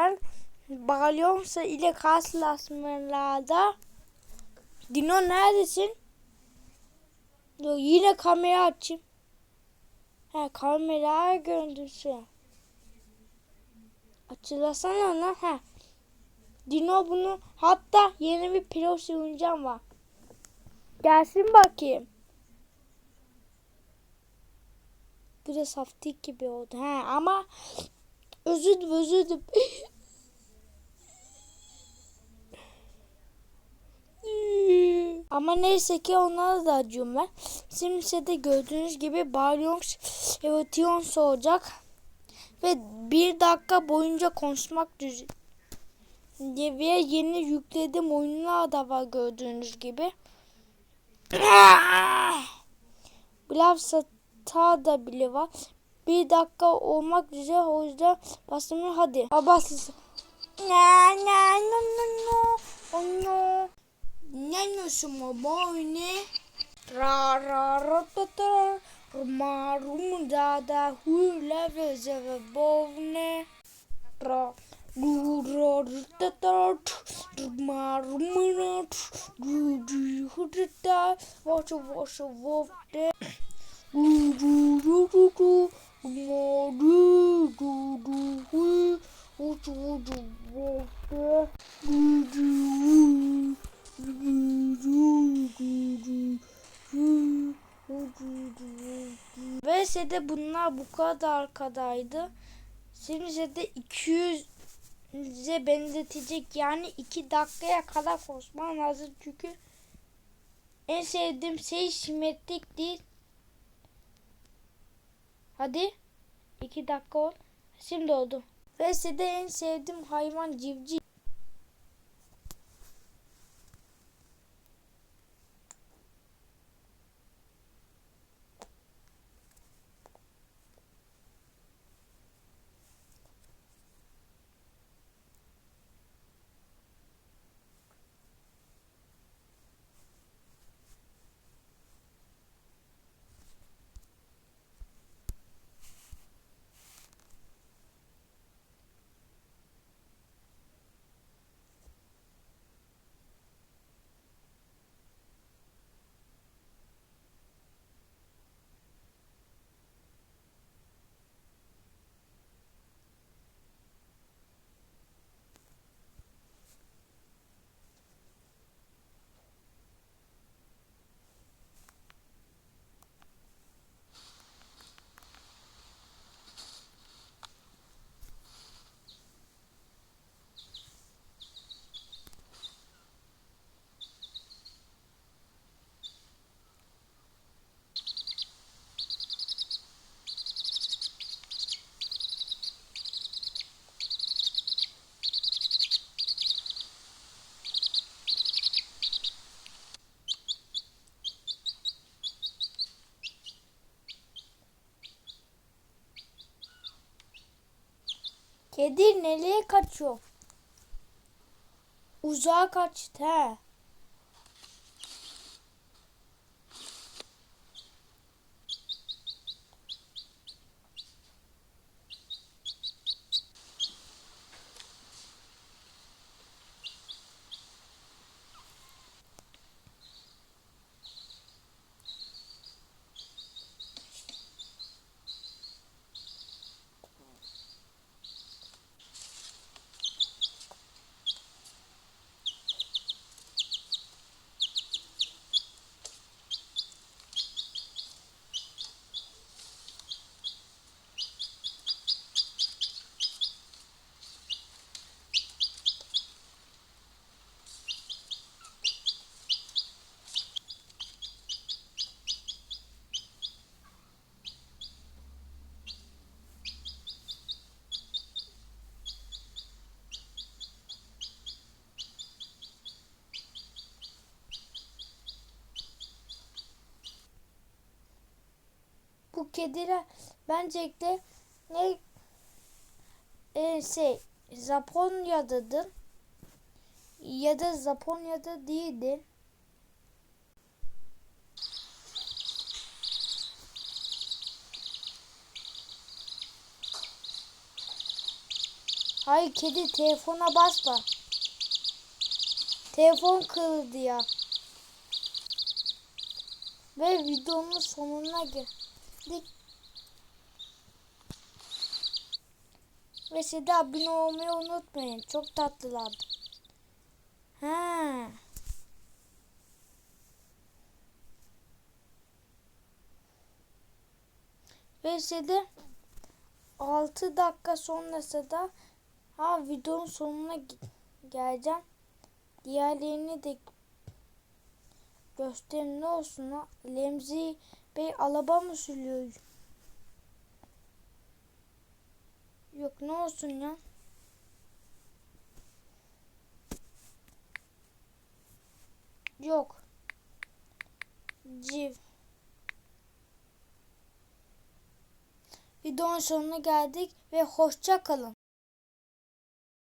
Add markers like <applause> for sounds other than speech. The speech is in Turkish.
Ben Balyonsa ile karşılaşmalarda Dino neredesin? Dur, yine kamera açayım. Ha kamera görüntüsü. Açılasana lan ha. Dino bunu hatta yeni bir pilot oyuncağım var. Gelsin bakayım. Bu da saftik gibi oldu. Ha ama özür özür <laughs> Ama neyse ki onlara da acıyorum ben. De gördüğünüz gibi Balyonx Evations olacak. Ve bir dakika boyunca konuşmak düz ve yeni yükledim oyunlar da var gördüğünüz gibi. <laughs> Glav Star da bile var. Bir dakika olmak üzere o yüzden bastım hadi. Abas. Na na no no no. Oh no. Ne nasıl mı ne? Ra ra ra ta ta. Ruma rum da da hu la ve ze bovne. Ra du ra ta ta. Ruma rum na. Du du hu ta ta. Vaşa vaşa vovde. Du du du du du. Ma du du du hu. Vaşa vaşa vovde. Du du hu. Ve de bunlar bu kadar kadaydı. Şimdi de 200'e benzetecek yani 2 dakikaya kadar koşman lazım çünkü en sevdiğim şey simetrik değil. Hadi 2 dakika ol. Şimdi oldu. Ve de en sevdiğim hayvan civciv. Kedi nereye kaçıyor? Uzağa kaçtı he. Kediler bence de ne e, şey Japonya'dadır ya da Japonya'da değildir. Hayır kedi telefona basma. Telefon kırıldı ya. Ve videonun sonuna Ve de abone olmayı unutmayın. Çok tatlılardı. Ha. Ve size de 6 dakika sonrası da ha videonun sonuna ge- geleceğim. Diğerlerini de gösterin ne olsun ha. Lemzi Bey alaba mı sürüyor? Yok ne olsun ya. Yok. Civ. Videonun sonuna geldik ve hoşça kalın.